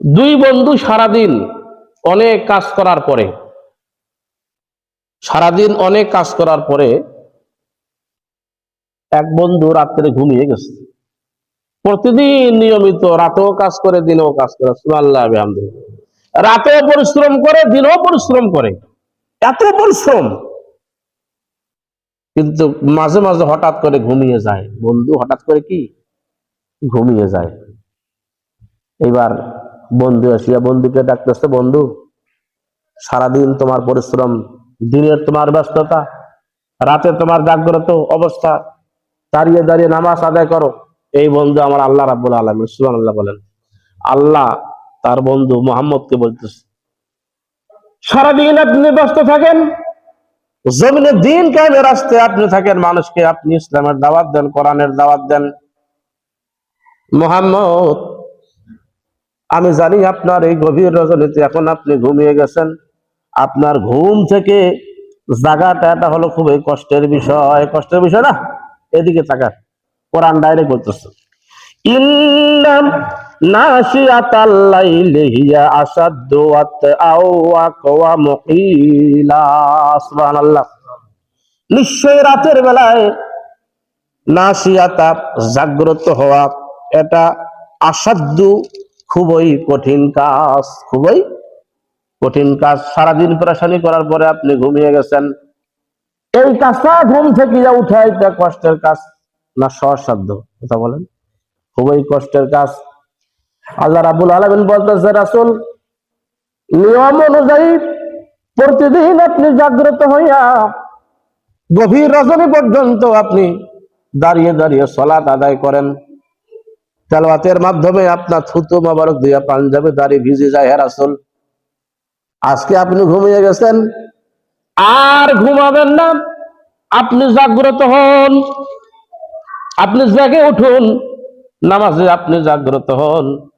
দুই বন্ধু সারাদিন অনেক কাজ করার পরে, সারাদিন অনেক কাজ করার পরে এক বন্ধু রাত্রে ঘুমিয়ে গেছে। প্রতিদিন নিয়মিত রাতেও কাজ করে, দিনেও কাজ করে। বিহামদিহি। রাতেও পরিশ্রম করে, দিনেও পরিশ্রম করে। এত পরিশ্রম। কিন্তু মাঝে মাঝে হঠাৎ করে ঘুমিয়ে যায়। বন্ধু হঠাৎ করে কি? ঘুমিয়ে যায়। এবার বন্ধু আসিয়া, বন্ধুকে ডাকতেছে, বন্ধু, সারাদিন তোমার পরিশ্রম, দিনের তোমার ব্যস্ততা, রাতে তোমার জাগ্রত অবস্থা, দাঁড়িয়ে দাঁড়িয়ে নামাজ আদায় করো। এই বন্ধু আমার আল্লাহ রাব্বুল আলম সুবান আল্লাহ বলেন। আল্লাহ তার বন্ধু মোহাম্মদকে বলতেছে, সারাদিন আপনি ব্যস্ত থাকেন, জমিনে দিন কায়েমের রাস্তায় আপনি থাকেন, মানুষকে আপনি ইসলামের দাওয়াত দেন, কোরআনের দাওয়াত দেন। মোহাম্মদ আমি জানি আপনার এই গভীর রজনীতে এখন আপনি ঘুমিয়ে গেছেন। আপনার ঘুম থেকে জাগাটা এটা হলো খুবই কষ্টের বিষয়। কষ্টের বিষয় না, এদিকে তাকান, কোরআন ডাইরেক্ট বলতেছে। ইন্নাম নাশিয়াতাল লাইলি হিয়া আসাদ্দু নিশ্চয় রাতের বেলায় নাশিয়াতা জাগ্রত হওয়া এটা আসাধ্য খুবই কঠিন কাজ, খুবই কঠিন কাজ। সারাদিন পরেশানি করার পরে আপনি ঘুমিয়ে গেছেন। এই কাজটা ঘুম থেকে উঠে, এটা কষ্টের কাজ না সহসাধ্য কথা বলেন। খুবই কষ্টের কাজ। আল্লাহ রাবুল আলমিন বলতেছে, রাসুল, নিয়ম অনুযায়ী প্রতিদিন আপনি জাগ্রত হইয়া গভীর রজনী পর্যন্ত আপনি দাঁড়িয়ে দাঁড়িয়ে সলাৎ আদায় করেন। তেলওয়াতের মাধ্যমে আপনার থুতু মোবারক দিয়া পাঞ্জাবে দাঁড়িয়ে ভিজে যায় হ্যাঁ রাসুল। আজকে আপনি ঘুমিয়ে গেছেন? আর ঘুমাবেন না। আপনি জাগ্রত হন। আপনি জেগে উঠুন। নামাজে আপনি জাগ্রত হন।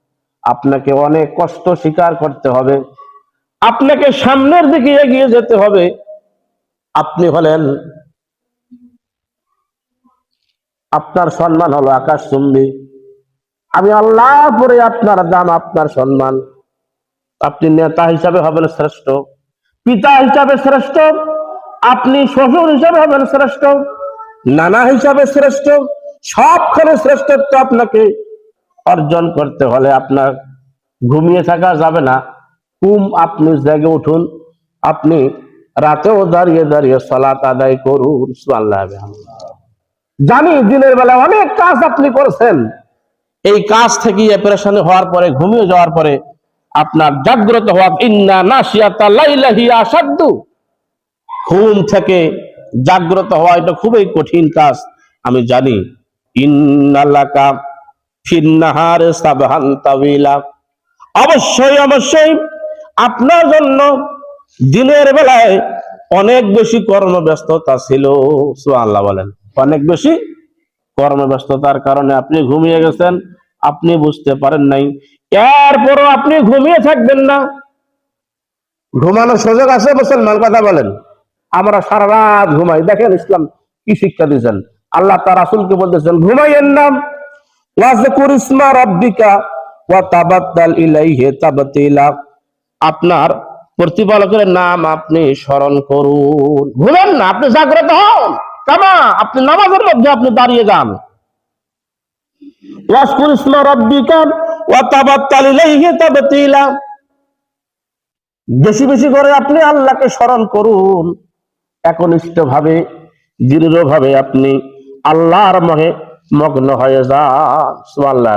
আপনাকে অনেক কষ্ট স্বীকার করতে হবে। আপনাকে সামনের দিকে এগিয়ে যেতে হবে। আপনি হলেন আপনার সম্মান হলো আকাশ চুম্বি আমি আল্লাহ পরে আপনার দাম, আপনার সম্মান। আপনি নেতা হিসাবে হবেন শ্রেষ্ঠ, পিতা হিসাবে শ্রেষ্ঠ, আপনি শ্বশুর হিসাবে হবেন শ্রেষ্ঠ, নানা হিসাবে শ্রেষ্ঠ, সবখানে শ্রেষ্ঠত্ব আপনাকে অর্জন করতে হলে আপনার ঘুমিয়ে থাকা যাবে না। কুম আপনি জেগে উঠুন, আপনি রাতেও দাঁড়িয়ে দাঁড়িয়ে সলাত আদায় করুন জানি দিনের বেলা অনেক কাজ আপনি করেছেন এই কাজ থেকে পেরেশানি হওয়ার পরে, ঘুমিয়ে যাওয়ার পরে আপনার জাগ্রত হওয়া, ইন্না নাসিয়াতা লাইলাহি আসাদ্দু ঘুম থেকে জাগ্রত হওয়া, এটা খুবই কঠিন কাজ, আমি জানি। ইন্নালাকা ফিন্নাহারে সাবহান অবশ্যই অবশ্যই, আপনার জন্য দিনের বেলায় অনেক বেশি কর্মব্যস্ততা ছিল, সুবহানাল্লাহ বলেন। অনেক বেশি কর্মব্যস্ততার কারণে আপনি ঘুমিয়ে গেছেন, আপনি বুঝতে পারেন নাই। এরপরও আপনি ঘুমিয়ে থাকবেন না। ঘুমানোর সুযোগ আছে মুসলমান, কথা বলেন। আমরা সারা রাত ঘুমাই। দেখেন ইসলাম কি শিক্ষা দিয়েছেন। আল্লাহ তার রাসুলকে বলতেছেন, ঘুমাইয়েন নাম ওয়াজকুর ইসমা রাব্বিকা আপনার প্রতিপালকের নাম আপনি স্মরণ করুন। ঘুমেন না, আপনি জাগ্রত হন। কামা, আপনি নামাজের মধ্যে আপনি দাঁড়িয়ে যান। বেশি বেশি করে আপনি আল্লাহকে স্মরণ করুন। একনিষ্ঠ ভাবে দৃঢ় ভাবে আপনি আল্লাহর মহে মগ্ন হয়ে যান। সুবহানাল্লাহ